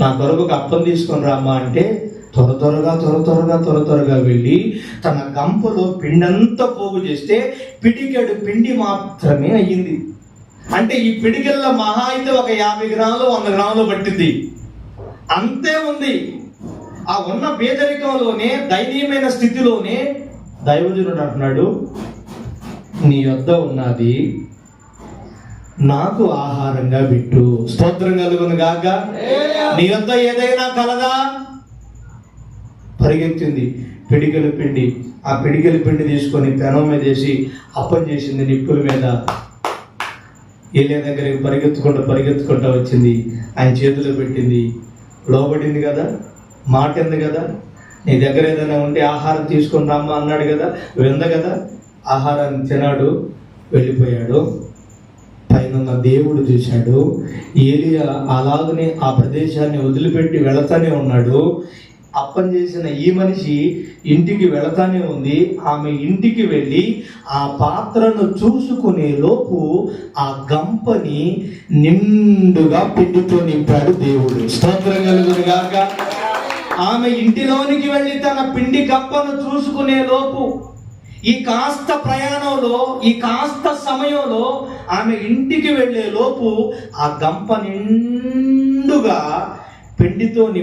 నా కొరకు అప్పం తీసుకొని రామ్మా అంటే త్వర త్వరగా త్వర త్వరగా త్వర త్వరగా వెళ్ళి తన గంపలో పిండంతా పోగు చేస్తే పిడికెడు పిండి మాత్రమే అయ్యింది. అంటే ఈ పిడికెళ్ళ మహా అయితే ఒక యాభై గ్రాములు వంద గ్రాములు పట్టింది. అంతే ఉంది. ఆ ఉన్న పేదరికంలోనే దయనీయమైన స్థితిలోనే దైవజనుడు అంటున్నాడు నీ యొద్ద ఉన్నది నాకు ఆహారంగా పెట్టు స్తోత్రం కలుగును గాక నీ యొద్ద ఏదైనా కలదా? పరిగెత్తింది. పిడికెల పిండి. ఆ పిడికెల పిండి తీసుకొని పెనం మీద వేసి అప్పం చేసింది నిప్పుల మీద. ఏలియా దగ్గరికి పరిగెత్తుకుంటూ పరిగెత్తుకుంటూ వచ్చింది. ఆయన చేతిలో పెట్టింది. లోబడింది కదా? మాట ఉంది కదా? నీ దగ్గర ఏదైనా ఉంటే ఆహారం తీసుకొని రమ్మా అన్నాడు కదా? వింద కదా? ఆహారాన్ని తినాడు వెళ్ళిపోయాడు. పైన దేవుడు చూశాడు. ఏలియా అలాగనే ఆ ప్రదేశాన్ని వదిలిపెట్టి వెళతానే ఉన్నాడు. అప్పం చేసిన ఈ మనిషి ఇంటికి వెళతానే ఉంది. ఆమె ఇంటికి వెళ్ళి ఆ పాత్రను చూసుకునే లోపు ఆ గంపని నిండుగా పిండితో నింపాడు దేవుడు. స్తోత్రం కలుగును గాక. ఆమె ఇంటిలోనికి వెళ్ళి తన పిండి గంపను చూసుకునే లోపు ఈ కాస్త ప్రయాణం సమయంలో ఈ కాస్త సమయంలో ఆమె ఇంటికి వెళ్ళే లోపు ఆ గంప నిండుగా పిండితో నింపి